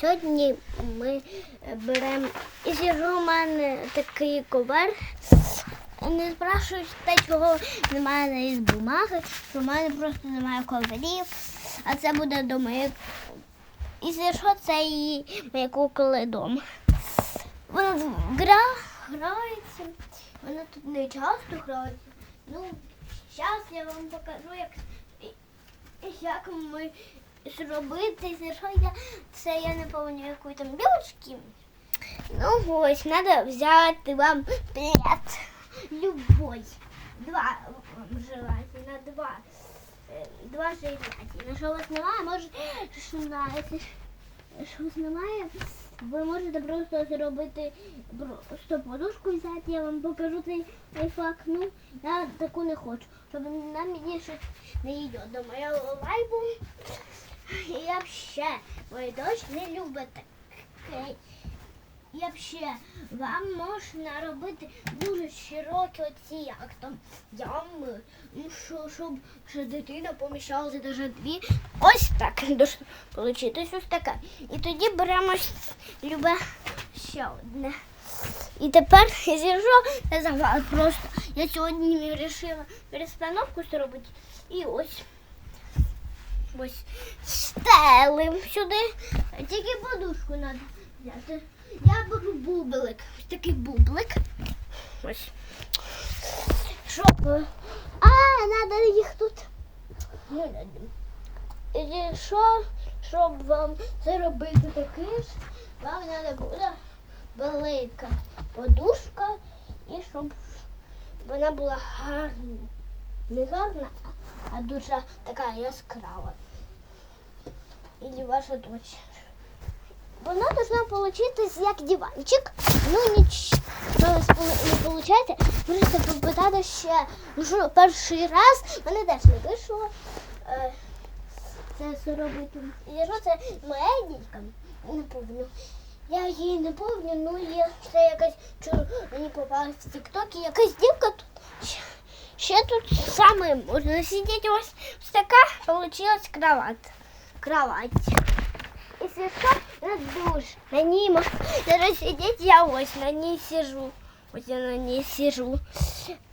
Сьогодні ми беремо і зіру у мене такий ковер. Не спрашують те, чого немає із бумаги, що в мене просто немає коверів, а це буде до моєї. І що це і моє кукли дома. Вона гра, грається, вона тут не часто грається. Ну, зараз я вам покажу, як, як ми зробити. Що я, це я не пам'ятаю якої там білочки. Ну ось, треба взяти вам плед. Любой. Два желательно, два. Е, Два желательно. Що у вас немає, може, що знаєте, що вас немає, ви можете просто зробити просто подушку взяти, я вам покажу цей лайфхак. Ну, я таку не хочу, щоб на мені щось не йде до моєго лайбу. І взагалі, дочь не любить таке. І взагалі, вам можна робити дуже широкі оці, як там ями, ну що, щоб дитина поміщалася навіть дві. Ось так вийшло ось таке. І тоді беремо любе ще одне. І тепер я зіржу я загад просто. Я сьогодні вирішила перестановку зробити. І ось. Ось стелим сюди. Тільки подушку треба взяти. Я беру бублик. Ось такий бублик. Ось. Щоб. е, А, треба їх тут. І що, щоб вам зробити такий ж, вам треба буде велика подушка і щоб вона була гарна. Не гарна, а дуже така яскрава. Или ваша дочь. Вона должна получитись як диванчик. Ну нічого не получаєте. Можете попитати ще. Ну перший раз мене теж не вийшло. Е, Це все робити. І що це моя дітка? Не помню. Я її не помню, ну є це якась чу- мені попалась в тіктокі, якась дівка тут. Ще- тут саме можна сидіти ось, ось така получилась кровать. Кровать. Если что, на душ. На ней можно даже сидеть, я ось на ней сижу. Ось я на ней сижу.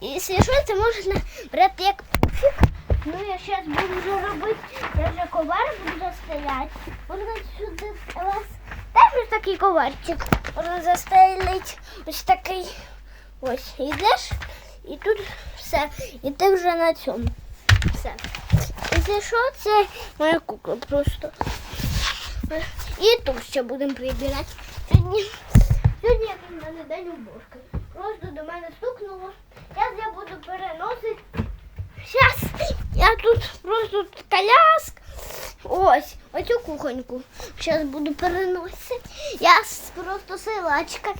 Если что, це можна брати як пуфік. Ну, я зараз буду вже робити, я вже ковар буду застояти. Можна сюди у вас теж ось такий коварчик. Можна застелити ось такий. Ось, йдеш, і тут все. І ти вже на цьому. Все. Якщо що, це моя кукла просто. І тут ще будемо прибирати. Сьогодні, сьогодні як в мене день. Просто до мене стукнуло. Зараз я буду переносити. Зараз я тут просто коляск. Ось, оцю кухоньку. Зараз буду переносити. Я просто силачка.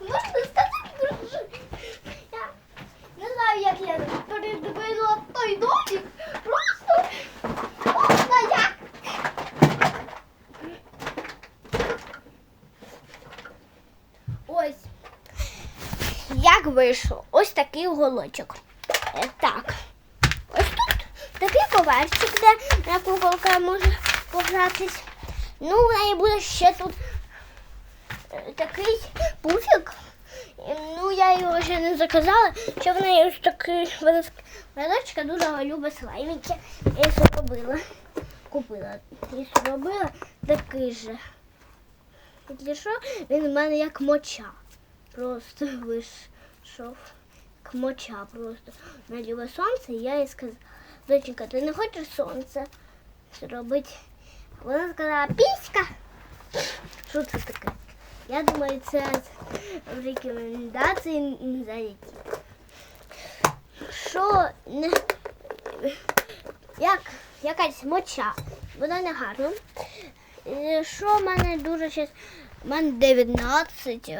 Можна сказати, друже? Я не знаю, як я передивила той домик. Просто можна як. Ось. Як вийшло? Ось такий уголочок. Е, Так. Ось тут такий коварчик, де моя куколка може погратись. Ну, в неї буде ще тут е, такий пуфік. Ну, я його ще не заказала, що в неї ось такий величка дуже любить слайміки. Я зробила. Купила. І зробила такий же. Якщо що, він у мене як моча. Просто вийшов. Як моча просто. На сонце, і я їй сказала, доченька, ти не хочеш сонце зробити? Вона сказала, піська. Що це таке? Я думаю, це в рекомендації зайти. Що не як якась моча, вона не гарна. Е, Що в мене дуже щас, в мене 19.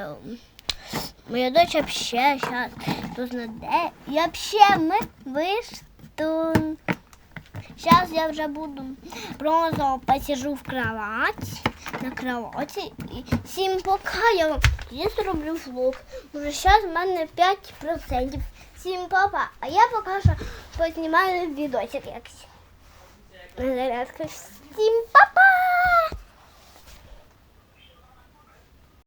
Моя дочь вообще сейчас тут де. І вообще ми виштун. Сейчас я вже буду просто посижу в кровать, на кроваті. І всім пока я вам зроблю влог. Уже зараз в мене 5%. Всім папа, а я поки що познімаю відосик якийсь. На зарядку.